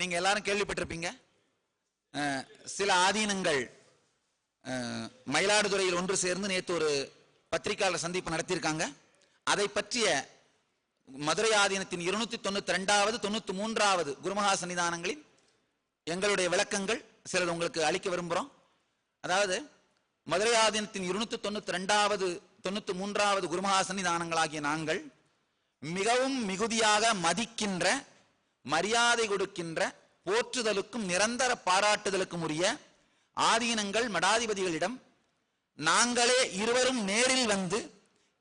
நீங்க எல்லாரும் கேள்விப்பட்டிருப்பீங்க. சில ஆதீனங்கள் மயிலாடுதுறையில் ஒன்று சேர்ந்து நேற்று ஒரு பத்திரிகையாளர் சந்திப்பு நடத்தியிருக்காங்க. அதை பற்றிய மதுரை ஆதீனத்தின் இருநூத்தி தொண்ணூத்தி ரெண்டாவது தொண்ணூத்தி மூன்றாவது குருமகா சன்னிதானங்களின் எங்களுடைய விளக்கங்கள் சிலது உங்களுக்கு அளிக்க விரும்புகிறோம் அதாவது மதுரை ஆதீனத்தின் இருநூத்தி தொண்ணூத்தி ரெண்டாவது தொண்ணூத்தி மூன்றாவது குருமகா சன்னிதானங்களாகிய நாங்கள் மிகவும் மிகுதியாக மதிக்கின்ற மரியாதை கொடுக்கின்ற போற்றுதலுக்கும் நிரந்தர பாராட்டுதலுக்கும் உரிய ஆதீனங்கள் மடாதிபதிகளிடம் நாங்களே இருவரும் நேரில் வந்து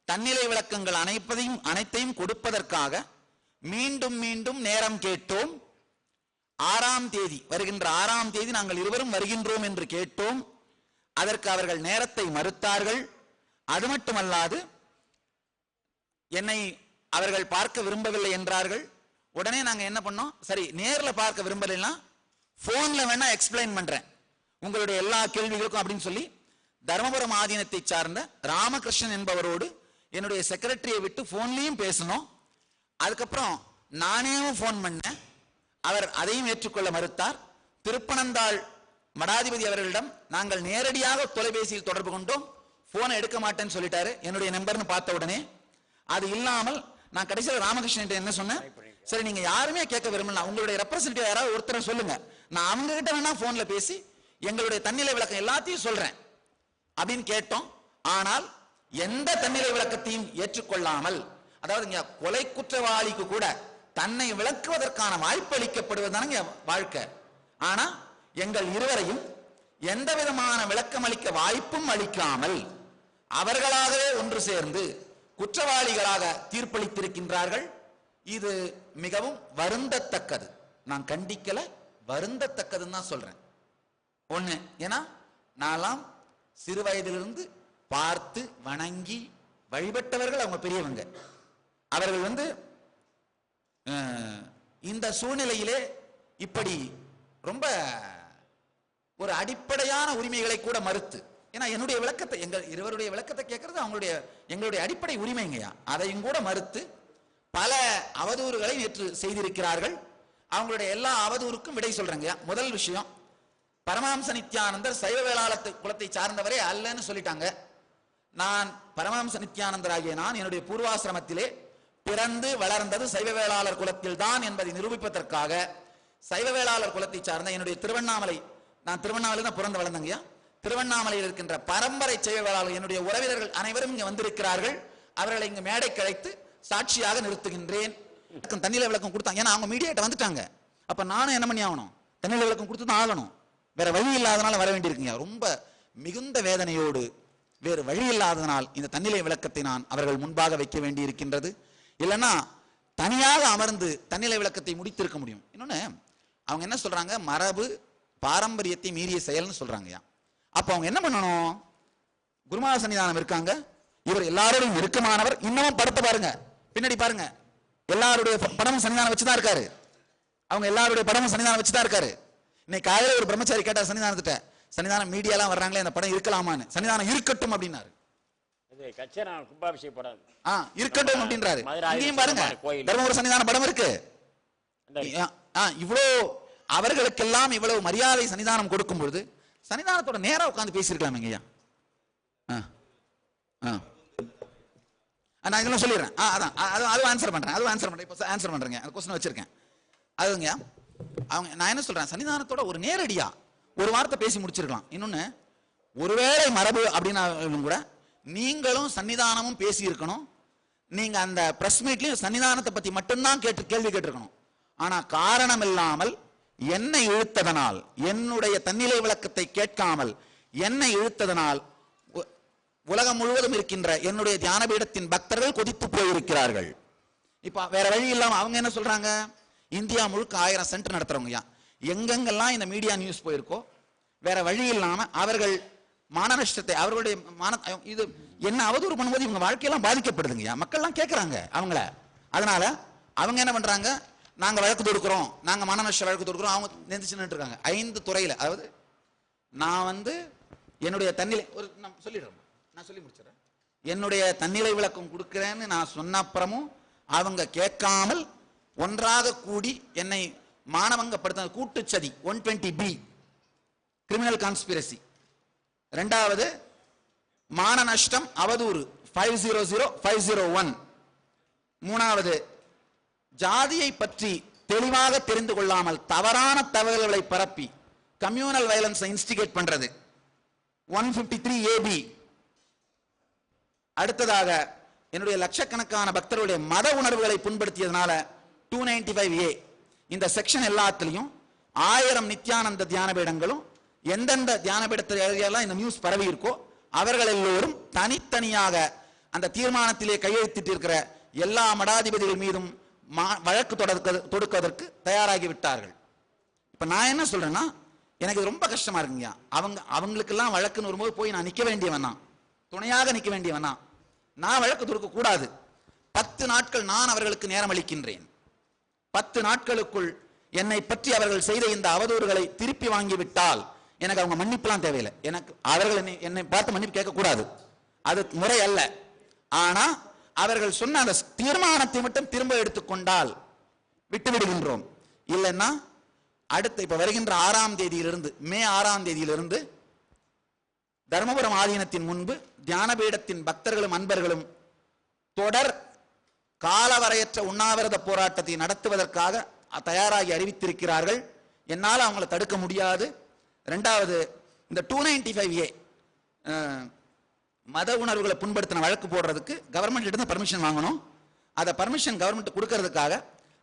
தன்னிலை விளக்கங்கள் அனைப்பதையும் அனைத்தையும் கொடுப்பதற்காக மீண்டும் மீண்டும் நேரம் கேட்டோம். ஆறாம் தேதி வருகின்ற ஆறாம் தேதி நாங்கள் இருவரும் வருகின்றோம் என்று கேட்டோம். அதற்கு அவர்கள் நேரத்தை மறுத்தார்கள். அது மட்டுமல்லாது என்னை அவர்கள் பார்க்க விரும்பவில்லை என்றார்கள். உடனே நாங்க என்ன பண்ணோம்? சரி நேர்ல பார்க்க விரும்பலைன்னா போன்ல வேணா எக்ஸ்பிளைன் பண்றேன். உங்களுடைய எல்லா கேள்விகளுக்கும் அப்படின்னு சொல்லி தர்மபுரம் ஆதீனத்தை சார்ந்த ராமகிருஷ்ணன் என்பவரோடு என்னுடைய செக்ரட்டரியை விட்டு போன்லயும் பேசணும் அதுக்கப்புறம் நானேவும் போன் பண்ணேன். அவர் அதையும் ஏற்றுக்கொள்ள மறுத்தார். திருப்பனந்தாள் மடாதிபதி அவர்களிடம் நாங்கள் நேரடியாக தொலைபேசியில் தொடர்பு கொண்டோம். போனை எடுக்க மாட்டேன்னு சொல்லிட்டாரு. என்னுடைய நம்பர்னு பார்த்த உடனே அது இல்லாமல் நான் கடைசியில் ராமகிருஷ்ணன் என்ன சொன்னேன்? சரி நீங்க யாருமே கேட்க விரும்பலாம் உங்களுடைய ரெப்ரசன்டேட்டிவ் யாராவது ஒருத்தரை சொல்லுங்க. நான் அவங்க கிட்ட வேணா போன்ல பேசி எங்களுடைய தன்னிலை விளக்கம் எல்லாத்தையும் சொல்றேன். அப்படின்னு கேட்டோம். ஆனால் எந்த தன்னிலை விளக்கத்தையும் ஏற்றுக்கொள்ளாமல் அதாவது இங்க கொலை குற்றவாளிக்கு கூட தன்னை விளக்குவதற்கான வாய்ப்பு அளிக்கப்படுவதுதானங்க வாழ்க்கை. ஆனா எங்கள் இருவரையும் எந்த விதமான விளக்கம் அளிக்க வாய்ப்பும் அளிக்காமல் அவர்களாகவே ஒன்று சேர்ந்து குற்றவாளிகளாக தீர்ப்பளித்திருக்கின்றார்கள். இது மிகவும் வருந்தத்தக்கது. நான் கண்டிக்கல வருந்தத்தக்கதுன்னு தான் சொல்றேன். ஒண்ணு ஏன்னா நான்லாம் சிறு வயதிலிருந்து பார்த்து வணங்கி வழிபட்டவர்கள் அவங்க பெரியவங்க. அவர்கள் வந்து இந்த சூழ்நிலையிலே இப்படி ரொம்ப ஒரு அடிப்படையான உரிமைகளை கூட மறுத்து ஏன்னா என்னுடைய விளக்கத்தை எங்கள் இருவருடைய விளக்கத்தை கேட்கறது அவங்களுடைய எங்களுடைய அடிப்படை உரிமைங்கயா அதையும் கூட மறுத்து பல அவதூறுகளை நேற்று செய்திருக்கிறார்கள். அவங்களுடைய எல்லா அவதூறுக்கும் விடை சொல்றாங்க. முதல் விஷயம் பரமஹம்ச நித்யானந்தர் சைவ வேளாளத்து குலத்தை சார்ந்தவரே அல்லன்னு சொல்லிட்டாங்க. நான் பரமஹம்ச நித்யானந்தராகிய நான் என்னுடைய பூர்வாசிரமத்திலே பிறந்து வளர்ந்தது சைவ வேளாளர் குலத்தில் தான் என்பதை நிரூபிப்பதற்காக சைவ வேளாளர் குலத்தை சார்ந்த என்னுடைய திருவண்ணாமலை நான் திருவண்ணாமலை தான் பிறந்து வளர்ந்தங்கய்யா. திருவண்ணாமலையில் இருக்கின்ற பரம்பரை சைவ வேளாளர் என்னுடைய உறவினர்கள் அனைவரும் இங்கே வந்திருக்கிறார்கள். அவர்களை இங்கு மேடை கழைத்து சாட்சியாக நிறுத்துகின்றேன். விளக்கம் தண்ணியில விளக்கம் கொடுத்தாங்க. ஏன்னா அவங்க மீடியாட்ட வந்துட்டாங்க. அப்ப நானும் என்ன பண்ணி ஆகணும்? தண்ணியில விளக்கம் கொடுத்து தான் ஆகணும். வேற வழி இல்லாதனால வர வேண்டியிருக்குங்க. ரொம்ப மிகுந்த வேதனையோடு வேறு வழி இல்லாததனால் இந்த தன்னிலை விளக்கத்தை நான் அவர்கள் முன்பாக வைக்க வேண்டி இருக்கின்றது இல்லைன்னா தனியாக அமர்ந்து தன்னிலை விளக்கத்தை முடித்திருக்க முடியும். இன்னொன்னு அவங்க என்ன சொல்றாங்க? மரபு பாரம்பரியத்தை மீறிய செயல்னு சொல்றாங்கய்யா. அப்போ அவங்க என்ன பண்ணணும்? குருமகா சன்னிதானம் இருக்காங்க. இவர் எல்லாரோடும் நெருக்கமானவர். இன்னமும் படுத்து பாருங்க. பின்னாடி பாருங்க. எல்லாருடைய படமும் சன்னிதானம் வச்சுதான் இருக்காரு. அவங்க எல்லாருடைய படமும் சன்னிதானம் வச்சுதான் இருக்காரு. இன்னைக்கு காலையில ஒரு பிரம்மச்சாரி கேட்டா சன்னிதானத்திட்ட சன்னிதானம் மீடியாலாம் வர்றாங்களே அந்த படம் இருக்கலாமான்னு. சன்னிதானம் இருக்கட்டும் அப்படின்னாரு. இருக்கட்டும் அப்படின்றாரு. இங்கேயும் பாருங்க. தர்மபுர சன்னிதான படம் இருக்கு. இவ்வளோ அவர்களுக்கெல்லாம் இவ்வளவு மரியாதை சன்னிதானம் கொடுக்கும் பொழுது சன்னிதானத்தோட நேரா உட்கார்ந்து பேசியிருக்கலாமே ஐயா ஆ ஆ, நான் இதெல்லாம் சொல்லிடுறேன். ஆ அதான் அது அதுவும் ஆன்சர் பண்ணுறேன் அதுவும் ஆன்சர் பண்ணுறேன் இப்போ ஆன்சர் பண்ணுறேங்க அந்த கொஸ்டின் வச்சிருக்கேன். அதுங்க அவங்க நான் என்ன சொல்கிறேன் சன்னிதானத்தோட ஒரு நேரடியாக ஒரு வார்த்தை பேசி முடிச்சிருக்கலாம். இன்னொன்று ஒருவேளை மரபு அப்படின்னாலும் கூட நீங்களும் சன்னிதானமும் பேசி இருக்கணும் நீங்கள் அந்த ப்ரெஸ் மீட்லையும் சன்னிதானத்தை பற்றி மட்டும்தான் கேட்டு கேள்வி கேட்டிருக்கணும். ஆனால் காரணம் இல்லாமல் என்னை இழுத்ததனால் என்னுடைய தன்னிலை விளக்கத்தை கேட்காமல் என்னை இழுத்ததனால் உலகம் முழுவதும் இருக்கின்ற என்னுடைய தியானபீடத்தின் பக்தர்கள் கொதித்து போயிருக்கிறார்கள். இப்போ வேற வழி இல்லாமல் அவங்க என்ன சொல்றாங்க? இந்தியா முழுக்க ஆயிரம் சென்டர் நடத்துறவங்கயா எங்கெங்கெல்லாம் இந்த மீடியா நியூஸ் போயிருக்கோ வேற வழி இல்லாமல் அவர்கள் மான நஷ்டத்தை அவர்களுடைய மான இது என்ன அவதூறு பண்ணும்போது இவங்க வாழ்க்கையெல்லாம் பாதிக்கப்படுதுங்கய்யா மக்கள்லாம் கேட்குறாங்க அவங்கள. அதனால அவங்க என்ன பண்றாங்க? நாங்கள் வழக்கு தொடுக்கிறோம். நாங்கள் மான நஷ்ட வழக்கு தொடுக்கிறோம். அவங்க நெந்திச்சு இருக்காங்க. ஐந்து துறையில் அதாவது நான் வந்து என்னுடைய தண்ணியில் ஒரு நம்ம சொல்லிடுறோம் நான் சொல்லி முடிச்சிடறேன். என்னுடைய தன்னிலை விளக்கம் கொடுக்கிறேன்னு நான் சொன்ன அப்புறமும் அவங்க கேட்காமல் ஒன்றாக கூடி என்னை மானவங்கப்படுத்த கூட்டுச்சதி one twenty B criminal conspiracy ரெண்டாவது மான நஷ்டம் அவதூறு five zero zero five zero one மூணாவது ஜாதியை பற்றி தெளிவாக தெரிந்து கொள்ளாமல் தவறான தகவல்களை பரப்பி கம்யூனல் வயலன்ஸை இன்ஸ்டிகேட் பண்றது. ஒன் ஃபிஃப்டி த்ரீ ஏபி அடுத்ததாக என்னுடைய லட்சக்கணக்கான பக்தர்களுடைய மத உணர்வுகளை புண்படுத்தியதுனால டூ நைன்டி ஃபைவ் ஏ இந்த செக்ஷன் எல்லாத்துலேயும் ஆயிரம் நித்யானந்த தியான பீடங்களும் எந்தெந்த தியான பீடத்தில் ஏரியாலாம் இந்த நியூஸ் பரவி இருக்கோ அவர்கள் எல்லோரும் தனித்தனியாக அந்த தீர்மானத்திலே கையெழுத்திட்டு இருக்கிற எல்லா மடாதிபதிகள் மீதும் மா- வழக்கு தொடர்க்க தொடுப்பதற்கு தயாராகி விட்டார்கள் இப்போ நான் என்ன சொல்றேன்னா எனக்கு ரொம்ப கஷ்டமா இருக்குங்கய்யா. அவங்க அவங்களுக்கெல்லாம் வழக்குன்னு வரும்போது போய் நான் நிற்க வேண்டியவன் தான். துணையாக நிற்க வேண்டியவன் தான். நான் வழக்கு தொடுக்க கூடாது பத்து நாட்கள் நான் அவர்களுக்கு நேரம் அளிக்கின்றேன் பத்து நாட்களுக்குள் என்னை பற்றி அவர்கள் செய்த இந்த அவதூறுகளை திருப்பி வாங்கிவிட்டால் எனக்கு அவங்க மன்னிப்புலாம் தேவையில்லை. எனக்கு அவர்கள் என்னை என்னை பார்த்து மன்னிப்பு கேட்கக்கூடாது. அது முறை அல்ல. ஆனா அவர்கள் சொன்ன அந்த தீர்மானத்தை மட்டும் திரும்ப எடுத்துக்கொண்டால் விட்டு விடுகின்றோம். இல்லைன்னா அடுத்த இப்ப வருகின்ற ஆறாம் தேதியிலிருந்து மே ஆறாம் தேதியிலிருந்து தர்மபுரம் ஆதீனத்தின் முன்பு தியானபீடத்தின் பக்தர்களும் அன்பர்களும் தொடர் காலவரையற்ற உண்ணாவிரத போராட்டத்தை நடத்துவதற்காக தயாராகி அறிவித்திருக்கிறார்கள். என்னால் அவங்கள தடுக்க முடியாது. ரெண்டாவது இந்த டூ நைன்டி ஃபைவ் ஏ மத உணர்வுகளை புண்படுத்தின வழக்கு போடுறதுக்கு கவர்மெண்ட் கிட்ட பர்மிஷன் வாங்கணும். அதை பர்மிஷன் கவர்மெண்ட் கொடுக்கறதுக்காக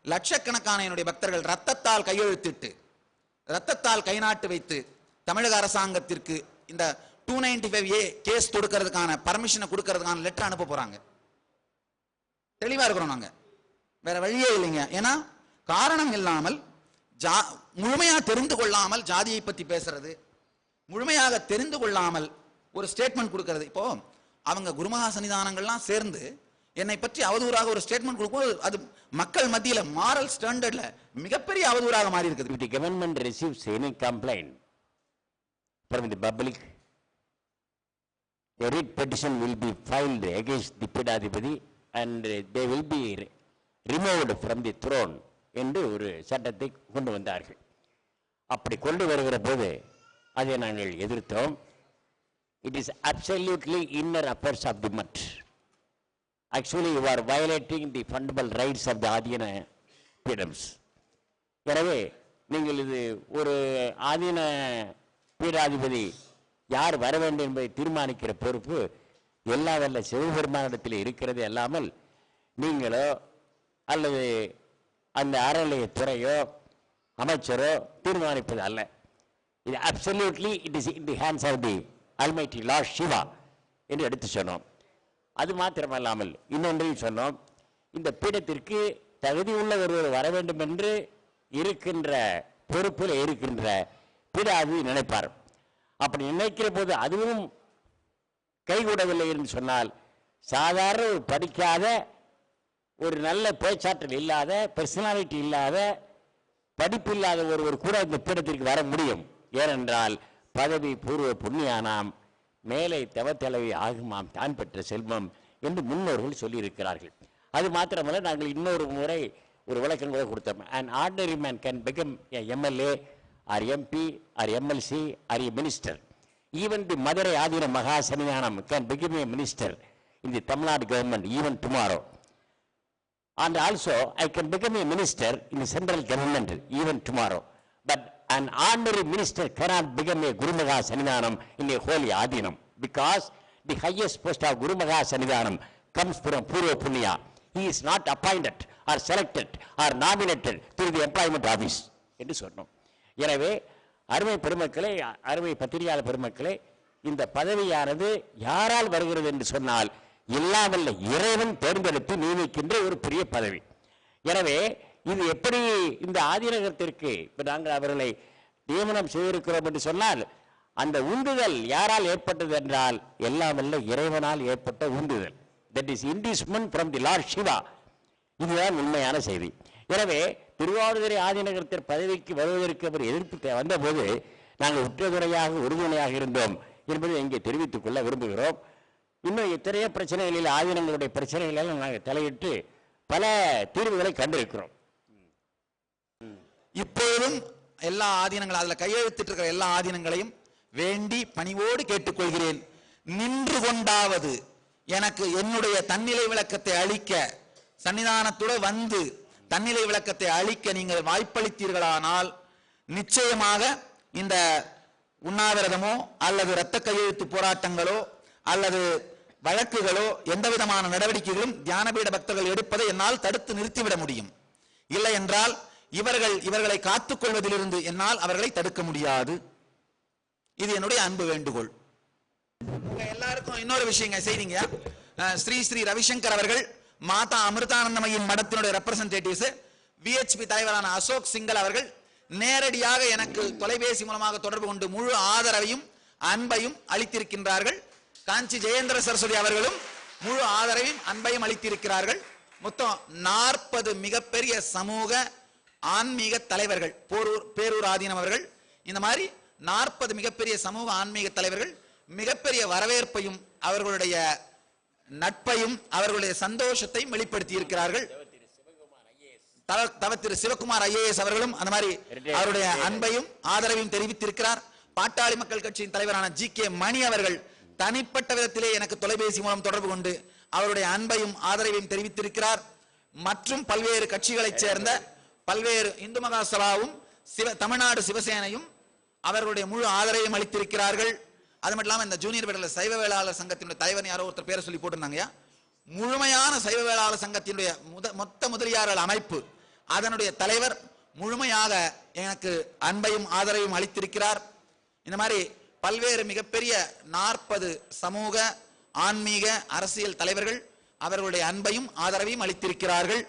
லட்சக்கணக்கான என்னுடைய பக்தர்கள் ரத்தத்தால் கையெழுத்திட்டு ரத்தத்தால் கை நாட்டு வைத்து தமிழக அரசாங்கத்திற்கு இந்த two ninety five A case தொடுக்கிறதுக்கான பர்மிஷனை கொடுக்கறதுக்கான லெட்டர் அனுப்ப போறாங்க. தெளிவா இருக்கிறோம் நாங்க. வேற வழியே இல்லைங்க. ஏன்னா காரணம் இல்லாமல் ஜா முழுமையாக தெரிந்து கொள்ளாமல் ஜாதியை பற்றி பேசுறது முழுமையாக தெரிந்து கொள்ளாமல் ஒரு ஸ்டேட்மெண்ட் கொடுக்கறது. இப்போ அவங்க குருமகா சன்னிதானங்கள்லாம் சேர்ந்து என்னை பற்றி அவதூறாக ஒரு ஸ்டேட்மெண்ட் கொடுக்கும்போது அது மக்கள் மத்தியில் மாரல் ஸ்டாண்டர்ட்ல மிகப்பெரிய அவதூறாக மாறி இருக்குது government receives any complaint any complaint from the a writ petition will be filed against the Pidadipati and they will be re- removed from the throne என்று ஒரு சட்டத்தை கொண்டு வந்தார்கள். அப்படி கொண்டு வருகிற போது அதை நாங்கள் எதிர்த்தோம். It is absolutely inner affairs of the mutt actually you are violating the fundamental rights of the ஆதீன பீடம்ஸ் எனவே நீங்கள் இது ஒரு ஆதீன பீடாதிபதி யார் வர வேண்டும் என்பதை தீர்மானிக்கிற பொறுப்பு எல்லா வல்ல சிவபெருமானிடத்தில் இருக்கிறது அல்லாமல் நீங்களோ அல்லது அந்த அறநிலையத்துறையோ அமைச்சரோ தீர்மானிப்பது அல்ல. இது absolutely it is in the hands of the almighty lord Shiva என்று எடுத்து சொன்னோம். அது மாத்திரமல்லாமல் இன்னொன்றையும் சொன்னோம். இந்த பீடத்திற்கு தகுதி உள்ள ஒருவர் வர வேண்டும் என்று இருக்கின்ற பொறுப்பில் இருக்கின்ற பீடாதி நினைப்பார். அப்படி நினைக்கிற போது அதுவும் கைகூடவில்லை என்று சொன்னால் சாதாரண ஒரு படிக்காத ஒரு நல்ல பேச்சாற்றல் இல்லாத பர்சனாலிட்டி இல்லாத படிப்பு இல்லாத ஒருவர் கூட இந்த பீடத்திற்கு வர முடியும். ஏனென்றால் பதவி பூர்வ புண்ணியானாம் மேலே தவத்தலைவி ஆகுமாம் தான் பெற்ற செல்வம் என்று முன்னோர்கள் சொல்லியிருக்கிறார்கள். அது மாத்திரமல்ல நாங்கள் இன்னொரு முறை ஒரு விளக்கம் கூட கொடுத்தோம் and ordinary man can become MLA MLA or MP or MLC or a minister even the Madurai Adina Maha Sannidhanam can become a minister in the Tamil Nadu government even tomorrow and also I can become a minister in the central government even tomorrow. But an ordinary minister cannot become a Guru Maha Sannidhanam in a holy Adinam because the highest post of Guru Maha Sannidhanam comes from Purva Punya. He is not appointed or selected or nominated through the employment office. என்று சொன்னோம் எனவே அருமை பெருமக்களே அருமை பத்திரிகையாளர் பெருமக்களே இந்த பதவியானது யாரால் வருகிறது என்று சொன்னால் இல்லாமல் இறைவன் தேர்ந்தெடுத்து நியமிக்கின்ற ஒரு பெரிய பதவி. எனவே இது எப்படி இந்த ஆதிநகரத்திற்கு இப்போ நாங்கள் அவர்களை நியமனம் செய்திருக்கிறோம் என்று சொன்னால் அந்த உந்துதல் யாரால் ஏற்பட்டது என்றால் எல்லாம் எல்லாமல்ல இறைவனால் ஏற்பட்ட உந்துதல். That is inducement from the lord Shiva இதுதான் உண்மையான செய்தி. எனவே திருவாவூதுறை ஆதிநகரத்தில் பதவிக்கு வருவதற்கு அவர் எதிர்ப்பு வந்தபோது நாங்கள் உற்றதுறையாக உறுதுணையாக இருந்தோம் என்பதை இங்கே தெரிவித்துக் கொள்ள விரும்புகிறோம். இன்னும் எத்தனையோ பிரச்சனைகளில் ஆதீனங்களுடைய பிரச்சனைகளெல்லாம் நாங்கள் தலையிட்டு பல தீர்வுகளை கண்டிருக்கிறோம். இப்போதும் எல்லா ஆதீனங்களும் அதில் கையெழுத்திட்டு இருக்கிற எல்லா ஆதீனங்களையும் வேண்டி பணிவோடு கேட்டுக்கொள்கிறேன். நின்று கொண்டாவது எனக்கு என்னுடைய தன்னிலை விளக்கத்தை அளிக்க சன்னிதானத்துடன் வந்து தன்னிலை விளக்கத்தை அளிக்க நீங்கள் வாய்ப்பளித்தீர்களானால் நிச்சயமாக இந்த உண்ணாவிரதமோ அல்லது இரத்த கையெழுத்து போராட்டங்களோ அல்லது வழக்குகளோ எந்த விதமான நடவடிக்கைகளும் தியானபீட பக்தர்கள் எடுப்பதை என்னால் தடுத்து நிறுத்திவிட முடியும். இல்லை என்றால் இவர்கள் இவர்களை காத்துக்கொள்வதிலிருந்து என்னால் அவர்களை தடுக்க முடியாது. இது என்னுடைய அன்பு வேண்டுகோள். உங்க எல்லாருக்கும் இன்னொரு விஷயங்க செய்திங்க ஸ்ரீ ஸ்ரீ ரவிசங்கர் அவர்கள் மாதா அமிர்தானந்தமயின் மடத்தினுடைய ரெப்ரசன்டேட்டிவ்ஸ் விஹெச்பி தலைவரான அசோக் சிங்கல் அவர்கள் நேரடியாக எனக்கு தொலைபேசி மூலமாக தொடர்பு கொண்டு முழு ஆதரவையும் அன்பையும் அளித்திருக்கின்றார்கள். காஞ்சி ஜெயேந்திர சரஸ்வதி அவர்களும் முழு ஆதரவையும் அன்பையும் அளித்திருக்கிறார்கள். மொத்தம் நாற்பது மிகப்பெரிய சமூக ஆன்மீக தலைவர்கள் போரூர் பேரூர் ஆதீனம் அவர்கள். இந்த மாதிரி நாற்பது மிகப்பெரிய சமூக ஆன்மீக தலைவர்கள் மிகப்பெரிய வரவேற்பையும் அவர்களுடைய நட்பையும் அவர்களுடைய சந்தோஷத்தையும் வெளிப்படுத்தி இருக்கிறார்கள் தவ- திரு சிவகுமார் ஐஏஎஸ் அவர்களும் அந்த மாதிரி அவருடைய அன்பையும் ஆதரவையும் தெரிவித்திருக்கிறார். பாட்டாளி மக்கள் கட்சியின் தலைவரான ஜி கே மணி அவர்கள் தனிப்பட்ட விதத்திலே எனக்கு தொலைபேசி மூலம் தொடர்பு கொண்டு அவருடைய அன்பையும் ஆதரவையும் தெரிவித்திருக்கிறார். மற்றும் பல்வேறு கட்சிகளைச் சேர்ந்த பல்வேறு இந்து மகா சபாவும் சிவ தமிழ்நாடு சிவசேனையும் அவர்களுடைய முழு ஆதரவையும் அளித்திருக்கிறார்கள். அது மட்டும் இந்த ஜூனியர் விடல சைவ வேளாளர் சங்கத்தினுடைய தலைவர் யாரோ ஒருத்தர் பேரை சொல்லி போட்டிருந்தாங்கய்யா? முழுமையான சைவ வேளாளர் சங்கத்தினுடைய முத மொத்த முதலியார்கள் அமைப்பு. அதனுடைய தலைவர் முழுமையாக எனக்கு அன்பையும் ஆதரவையும் அளித்திருக்கிறார். இந்த மாதிரி பல்வேறு மிகப்பெரிய நாற்பது சமூக ஆன்மீக அரசியல் தலைவர்கள் அவர்களுடைய அன்பையும் ஆதரவையும் அளித்திருக்கிறார்கள்.